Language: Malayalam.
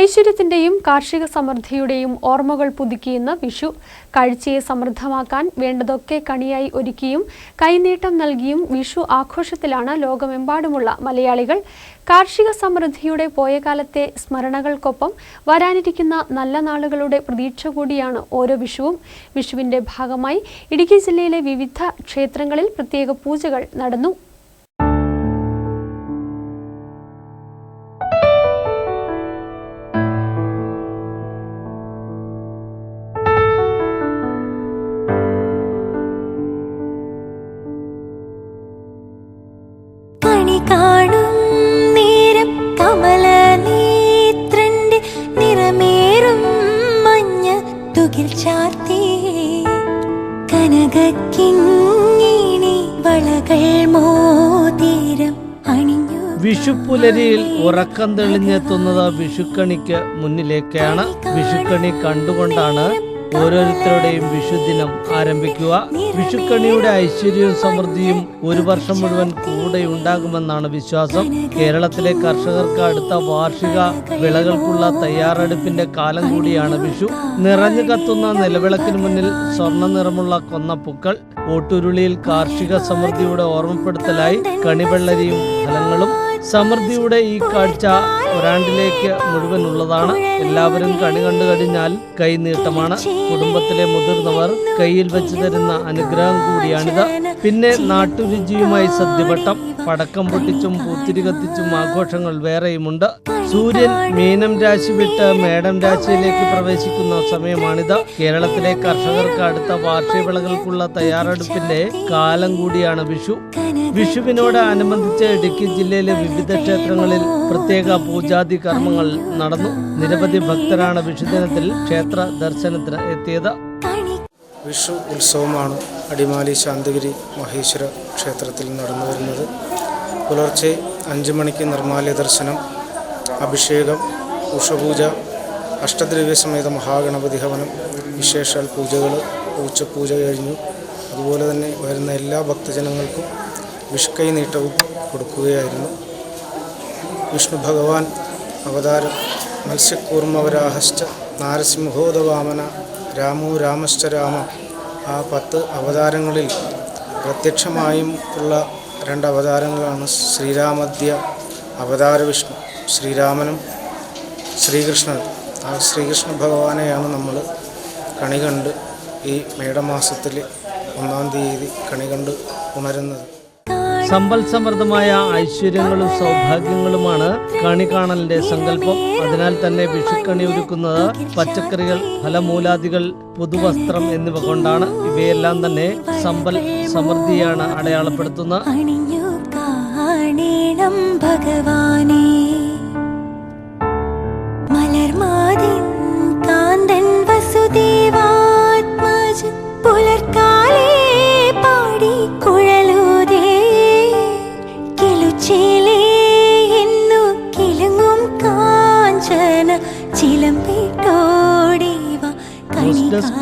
ഐശ്വര്യത്തിന്റെയും കാർഷിക സമൃദ്ധിയുടെയും ഓർമ്മകൾ പുതുക്കിയെന്ന് വിഷു. കാഴ്ചയെ സമൃദ്ധമാക്കാൻ വേണ്ടതൊക്കെ കണിയായി ഒരുക്കിയും കൈനീട്ടം നൽകിയും വിഷു ആഘോഷത്തിലാണ് ലോകമെമ്പാടുമുള്ള മലയാളികൾ. കാർഷിക സമൃദ്ധിയുടെ പോയ കാലത്തെ സ്മരണകൾക്കൊപ്പം വരാനിരിക്കുന്ന നല്ല നാളുകളുടെ പ്രതീക്ഷ കൂടിയാണ് ഓരോ വിഷുവും. വിഷുവിന്റെ ഭാഗമായി ഇടുക്കി ജില്ലയിലെ വിവിധ ക്ഷേത്രങ്ങളിൽ പ്രത്യേക പൂജകൾ നടന്നു. കണി നേരം കമല നിറമേറും മഞ്ഞ തുകിൽ ചാത്തി കനകക്കിങ്ങിണി വളകൾ മോതിരം അണിഞ്ഞു വിഷുപ്പുലരിയിൽ ഉറക്കം തെളിഞ്ഞെത്തുന്നത് വിഷുക്കണിക്ക് മുന്നിലേക്കാണ്. വിഷുക്കണി കണ്ടുകൊണ്ടാണ് ഓരോരുത്തരുടെയും വിഷുദിനം ആരംഭിക്കുക. വിഷുക്കണിയുടെ ഐശ്വര്യവും സമൃദ്ധിയും ഒരു വർഷം മുഴുവൻ കൂടെ ഉണ്ടാകുമെന്നാണ് വിശ്വാസം. കേരളത്തിലെ കർഷകർക്ക് അടുത്ത വാർഷിക വിളകൾക്കുള്ള തയ്യാറെടുപ്പിന്റെ കാലം കൂടിയാണ് വിഷു. നിറഞ്ഞു കത്തുന്ന നിലവിളക്കിന് മുന്നിൽ സ്വർണ നിറമുള്ള കൊന്നപ്പൂക്കൾ ഓട്ടുരുളിയിൽ കാർഷിക സമൃദ്ധിയുടെ ഓർമ്മപ്പെടുത്തലായി കണിവെള്ളരിയും ഫലങ്ങളും. സമൃദ്ധിയുടെ ഈ കാഴ്ച ഒരാണ്ടിലേക്ക് മുഴുവൻ ഉള്ളതാണ്. എല്ലാവരും കണി കണ്ടു കഴിഞ്ഞാൽ കൈനീട്ടമാണ് കുടുംബത്തിലെ മുതിർന്നവർ കയ്യിൽ വെച്ച് തരുന്ന അനുഗ്രഹം കൂടിയാണിത്. പിന്നെ നാട്ടുരുചിയുമായി സദ്യവട്ടം പടക്കം പൊട്ടിച്ചും പൂത്തിരി കത്തിച്ചും ആഘോഷങ്ങൾ വേറെയുമുണ്ട്. സൂര്യൻ മീനം രാശി വിട്ട് മേടം രാശിയിലേക്ക് പ്രവേശിക്കുന്ന സമയമാണിത്. കേരളത്തിലെ കർഷകർക്ക് അടുത്ത വാർഷിക വിളകൾക്കുള്ള തയ്യാറെടുപ്പിന്റെ കാലം കൂടിയാണ് വിഷു. വിഷുവിനോട് അനുബന്ധിച്ച് ഇടുക്കി ജില്ലയിലെ വിവിധ ക്ഷേത്രങ്ങളിൽ പ്രത്യേക പൂജാതി കർമ്മങ്ങൾ നടന്നു. നിരവധി ഭക്തരാണ് വിഷുദിനത്തിൽ ക്ഷേത്ര ദർശനത്തിന് എത്തിയത്. വിഷു ഉത്സവമാണ് അടിമാലി ശാന്തഗിരി മഹേശ്വര ക്ഷേത്രത്തിൽ നടന്നു വരുന്നത്. പുലർച്ചെ അഞ്ച് മണിക്ക് നിർമാല്യ ദർശനം അഭിഷേകം ഉഷപൂജ അഷ്ടദ്രവ്യ സമേത മഹാഗണപതി ഹവനം വിശേഷാൽ പൂജകൾ ഉച്ചപൂജ കഴിഞ്ഞു. അതുപോലെ തന്നെ വരുന്ന എല്ലാ ഭക്തജനങ്ങൾക്കും വിഷ്കൈ നീട്ടവും കൊടുക്കുകയായിരുന്നു. വിഷ്ണു ഭഗവാൻ അവതാരം മത്സ്യക്കൂർമ്മവരാഹശ്ച നാരസിംഹോദവാമന രാമോ രാമശ്ച രാമ ആ പത്ത് അവതാരങ്ങളിൽ പ്രത്യക്ഷമായും ഉള്ള രണ്ട് അവതാരങ്ങളാണ് ശ്രീരാമദ്യ അവതാര വിഷ്ണു ശ്രീരാമനും ശ്രീകൃഷ്ണനും. ആ ശ്രീകൃഷ്ണ ഭഗവാനെയാണ് നമ്മൾ കണി കണ്ട് ഈ മേടമാസത്തിൽ ഒന്നാം തീയതി കണി കണ്ട് ഉണരുന്നത്. സമ്പൽ സമൃദ്ധമായ ഐശ്വര്യങ്ങളും സൗഭാഗ്യങ്ങളുമാണ് കണി കാണലിന്റെ സങ്കല്പം. അതിനാൽ തന്നെ വിഷുക്കണി ഒരുക്കുന്നത് പച്ചക്കറികൾ ഫലമൂലാദികൾ പുതുവസ്ത്രം എന്നിവ കൊണ്ടാണ്. ഇവയെല്ലാം തന്നെ സമ്പൽ സമൃദ്ധിയാണ് അടയാളപ്പെടുത്തുന്നത് ഭഗവാനെ. ചിലമ്പിട്ടോടേവ കണി. ന്യൂസ്